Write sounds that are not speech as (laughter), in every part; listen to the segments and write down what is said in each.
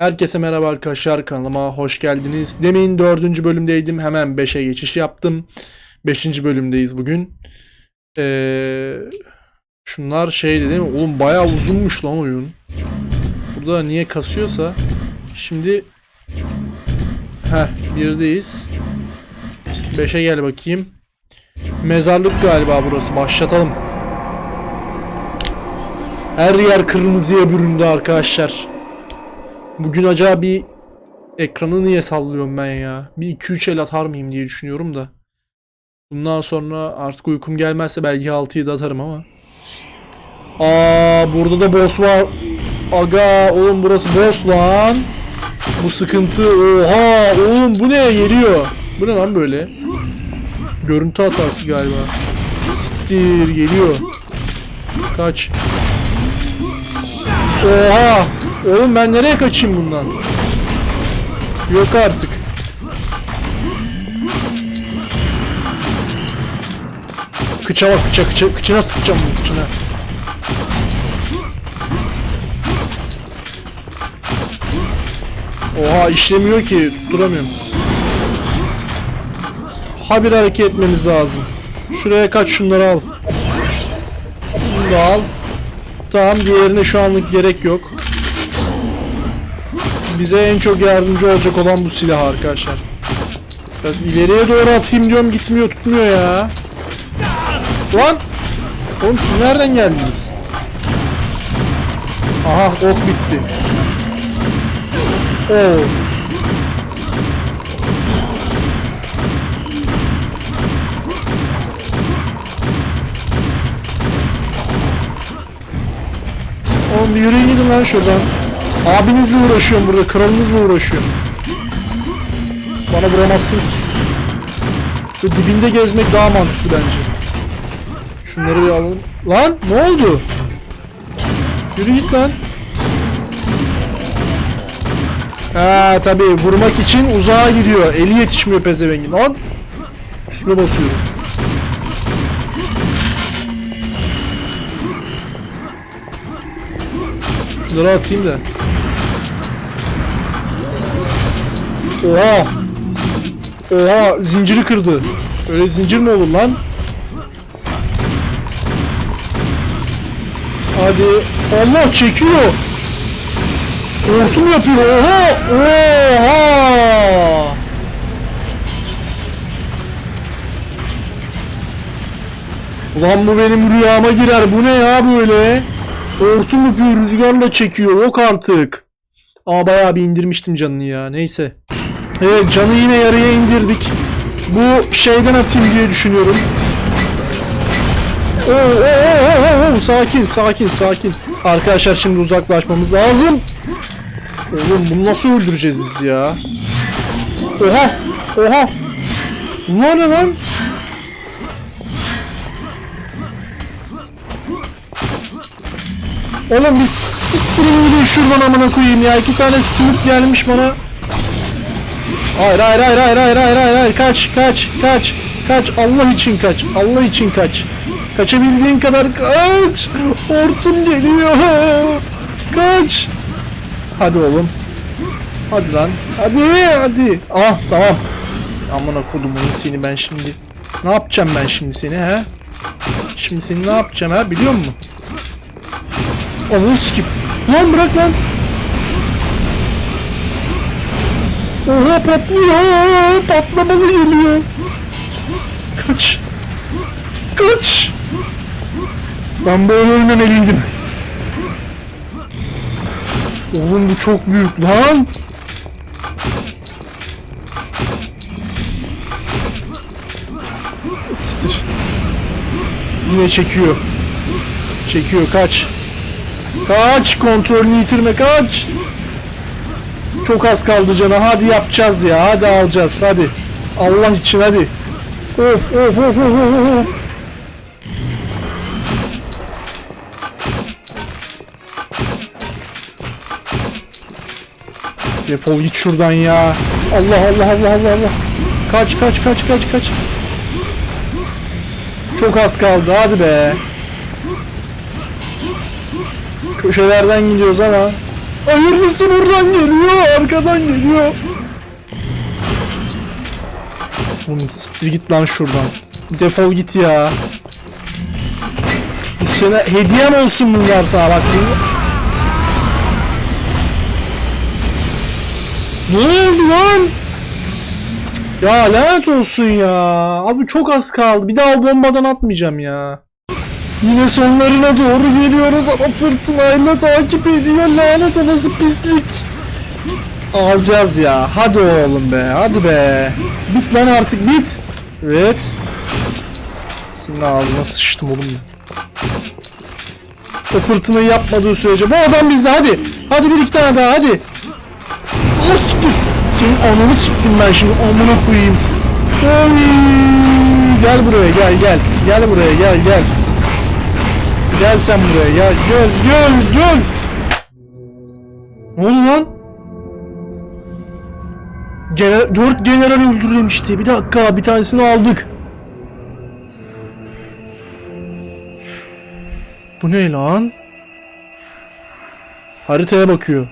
Herkese merhaba arkadaşlar kanalıma hoş geldiniz. Demin dördüncü bölümdeydim hemen 5'e geçiş yaptım. Beşinci bölümdeyiz bugün. Ee, şunlar şey değil mi? Oğlum bayağı uzunmuş lan oyun. Burada niye kasıyorsa. Şimdi Heh birdeyiz. 5'e gel bakayım. Mezarlık galiba burası. Başlatalım. Her yer kırmızıya büründü arkadaşlar. Bugün acaba bir ekranı niye sallıyorum ben ya? Bir 2-3 el atar mıyım diye düşünüyorum da. Bundan sonra artık uykum gelmezse belki 6'yı da atarım ama. Aa burada da boss var. Aga oğlum burası boss lan. Bu sıkıntı. Oha oğlum bu ne geliyor? Bu ne lan böyle? Görüntü hatası galiba. Siktir geliyor. Kaç. Oha! Oğlum ben nereye kaçayım bundan? Yok artık. Kıça bak kıça kıça kıçına sıkacağım bu kıçına. Oha işlemiyor ki tutturamıyorum. Ha bir hareket etmemiz lazım. Şuraya kaç şunları al. Bunu da al. Tamam diğerine şu anlık gerek yok. Bize en çok yardımcı olacak olan bu silah arkadaşlar. Biraz ileriye doğru atayım diyorum gitmiyor tutmuyor ya. Lan! Oğlum siz nereden geldiniz? Aha ok bitti. Oo. Oğlum bir yürüyün gidin lan şuradan. Abinizle uğraşıyorum burada, kralınızla uğraşıyorum. Bana vuramazsın ki. Ve dibinde gezmek daha mantıklı bence. Şunları bir alalım. Lan ne oldu? Yürü git lan. Ha tabii vurmak için uzağa gidiyor. Eli yetişmiyor pezevengin. Lan. Üstüne basıyorum. Şunları atayım da. Oha. Oha zinciri kırdı. Öyle zincir mi olur lan? Hadi. Allah çekiyor. Hortum yapıyor. Oha. Oha. Ulan bu benim rüyama girer. Bu ne ya böyle? Hortum yapıyor rüzgarla çekiyor. Yok artık. Aa bayağı bir indirmiştim canını ya. Neyse. Evet canı yine yarıya indirdik. Bu şeyden atayım diye düşünüyorum. Oo, oo, oo, oo, sakin sakin sakin. Arkadaşlar şimdi uzaklaşmamız lazım. Oğlum bunu nasıl öldüreceğiz biz ya? Oha! Oha! Bunlar ne lan? Oğlum bir siktirin gidin şuradan amına koyayım ya. İki tane sümük gelmiş bana. Hayır hayır hayır hayır hayır hayır hayır hayır. Kaç kaç kaç kaç. Allah için kaç Allah için kaç. Kaçabildiğin kadar kaç. Hortum geliyor. Kaç. Hadi oğlum. Hadi lan. Hadi hadi. Ah tamam. Amına kodumun seni ben şimdi. Ne yapacağım ben şimdi seni he? Şimdi seni ne yapacağım ha biliyor musun? Onu skip. Lan bırak lan Oha patlıyor. Patlamalı geliyor. Kaç. Kaç. Ben böyle ölmemeliydim. Oğlum bu çok büyük lan. Siktir. Yine çekiyor. Çekiyor kaç. Kaç kontrolünü yitirme kaç. Çok az kaldı cana. Hadi yapacağız ya. Hadi alacağız. Hadi. Allah için hadi. Of of of of of. Defol git şuradan ya. Allah Allah Allah Allah Allah. Kaç kaç kaç kaç kaç. Çok az kaldı. Hadi be. Köşelerden gidiyoruz ama Hayırlısı buradan geliyor, arkadan geliyor. Oğlum siktir git lan şuradan. Defol git ya. Bu sene hediyem olsun bunlar sana bak. Ne oldu lan? Ya lanet olsun ya. Abi çok az kaldı. Bir daha o bombadan atmayacağım ya. Yine sonlarına doğru geliyoruz ama fırtınayla takip ediyor. Lanet olası pislik. Alacağız ya. Hadi oğlum be. Hadi be. Bit lan artık bit. Evet. Senin ağzına sıçtım oğlum. O fırtınayı yapmadığı sürece. Bu adam bizde hadi. Hadi bir iki tane daha hadi. O siktir. Senin ananı siktim ben şimdi amına koyayım. Oy. Gel buraya gel gel. Gel buraya gel gel. Gel sen buraya gel gel gel gel. Ne oldu lan? Gener 4 general öldürüyorum işte. Bir dakika bir tanesini aldık. Bu ne lan? Haritaya bakıyor.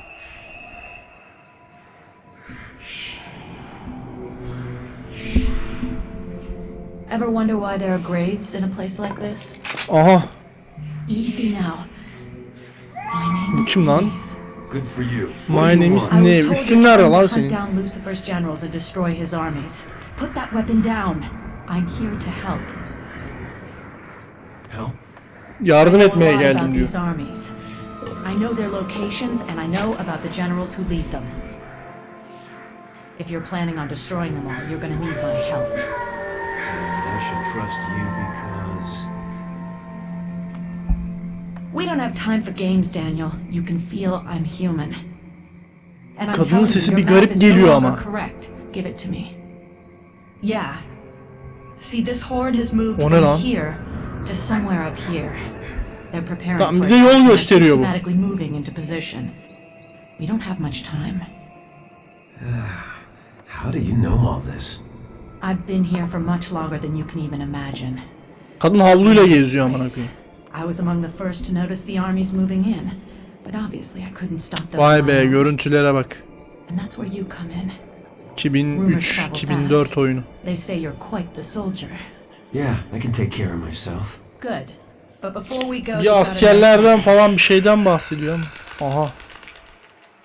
Ever wonder why there are graves in a place like this? Aha. Bu is kim lan? Good for you. My name is I was told Üstün you're nerede trying to lan hunt senin? down Lucifer's generals and destroy his armies. Put that weapon down. I'm here to help. Help? Yardım I know a etmeye lot geldim about diyor. these armies. I know their locations and I know about the generals who lead them. If you're planning on destroying them all, you're gonna need my help. And I should trust you We don't have time for games, Daniel. You can feel I'm human. And I'm Kadının sesi you, bir garip geliyor ama. Correct. Give it to me. Yeah. See, this horde has moved from lan? here to somewhere up here. They're preparing Tamam, for bize it, yol gösteriyor bu. systematically moving into position. We don't have much time. (sighs) How do you know all this? I've been here for much longer than you can even imagine. Kadın havluyla geziyor amına koyayım. I was among the first to notice the armies moving in, but obviously I couldn't stop them. Vay be görüntülere bak. And that's where you come in. 2003-2004 oyunu. They say you're quite the soldier. Yeah, I can take care of myself. Good. But before we go, you Bir askerlerden falan bir şeyden bahsediyor ama. Aha.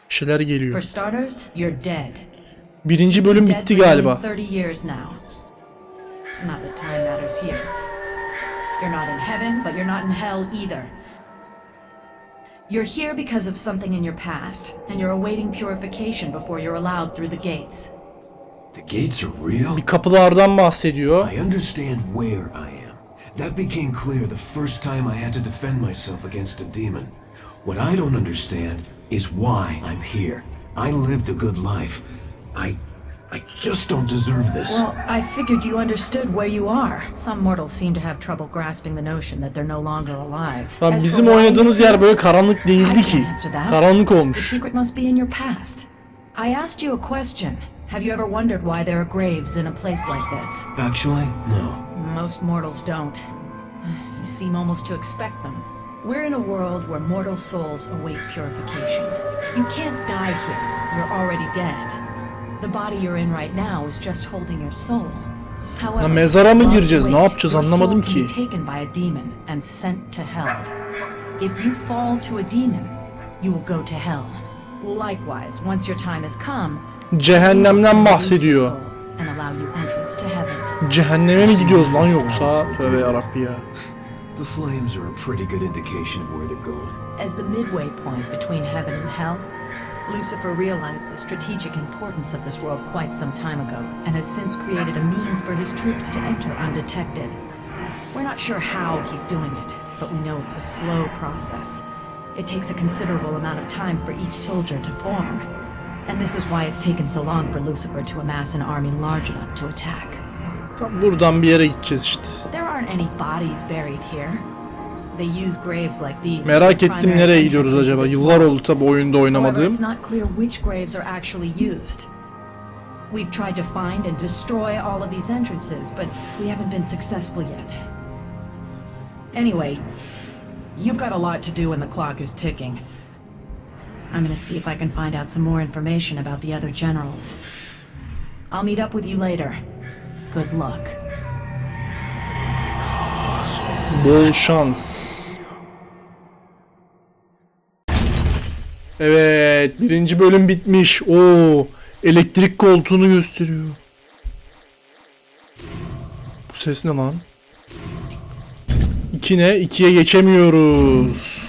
Bir şeyler For geliyor. starters, you're dead. Birinci bölüm Dead bitti for galiba. 30 years now. Not that time matters here. You're not in heaven, but you're not in hell either. You're here because of something in your past, and you're awaiting purification before you're allowed through the gates. The gates are real? Bir kapılardan bahsediyor. I understand where I am. That became clear the first time I had to defend myself against a demon. What I don't understand is why I'm here. I lived a good life. I. I just don't deserve this. Well, I figured you understood where you are. Some mortals seem to have trouble grasping the notion that they're no longer alive. Lan As for bizim why oynadığımız you're yer böyle karanlık değildi I ki. can't answer that. Karanlık The olmuş. secret must be in your past. I asked you a question. Have you ever wondered why there are graves in a place like this? Actually, no. Most mortals don't. You seem almost to expect them. We're in a world where mortal souls await purification. You can't die here. You're already dead. The body you're in right now is just holding your soul. However, Lan mezara mı gireceğiz? Ne yapacağız? soul Anlamadım can ki. be taken by a demon and sent to hell. If you fall to a demon, you will go to hell. Likewise, once your time has come, Cehennemden bahsediyor. and allow you entrance to heaven. Cehenneme mi gidiyoruz lan yoksa? Tövbe yarabbi ya. The flames are a pretty good indication of where they're going. As the midway point between heaven and hell, Lucifer realized the strategic importance of this world quite some time ago and has since created a means for his troops to enter undetected. We're not sure how he's doing it, but we know it's a slow process. It takes a considerable amount of time for each soldier to form. And this is why it's taken so long for Lucifer to amass an army large enough to attack. Tam buradan bir yere gideceğiz işte. There aren't any bodies buried here. They use graves like these. as Merak ettim nereye gidiyoruz acaba? Yıllar oldu tabi oyunda oynamadığım. it's not clear which graves are actually used. We've tried to find and destroy all of these entrances, but we haven't been successful yet. Anyway, you've got a lot to do when the clock is ticking. I'm gonna see if I can find out some more information about the other generals. I'll meet up with you later. Good luck. Bol şans. Evet, birinci bölüm bitmiş. Oo, elektrik koltuğunu gösteriyor. Bu ses ne lan? İki ne? İkiye geçemiyoruz.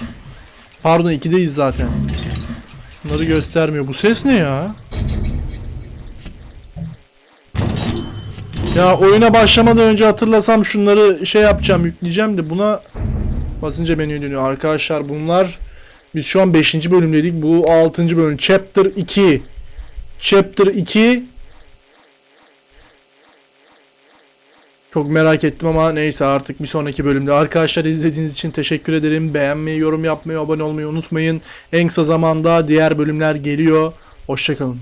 Pardon, ikideyiz zaten. Bunları göstermiyor. Bu ses ne ya? Ya oyuna başlamadan önce hatırlasam şunları şey yapacağım, yükleyeceğim de buna basınca beni dönüyor. Arkadaşlar bunlar biz şu an 5. bölümdeydik. Bu 6. bölüm. Chapter 2. Chapter 2 Çok merak ettim ama neyse artık bir sonraki bölümde. Arkadaşlar izlediğiniz için teşekkür ederim. Beğenmeyi, yorum yapmayı, abone olmayı unutmayın. En kısa zamanda diğer bölümler geliyor. Hoşçakalın.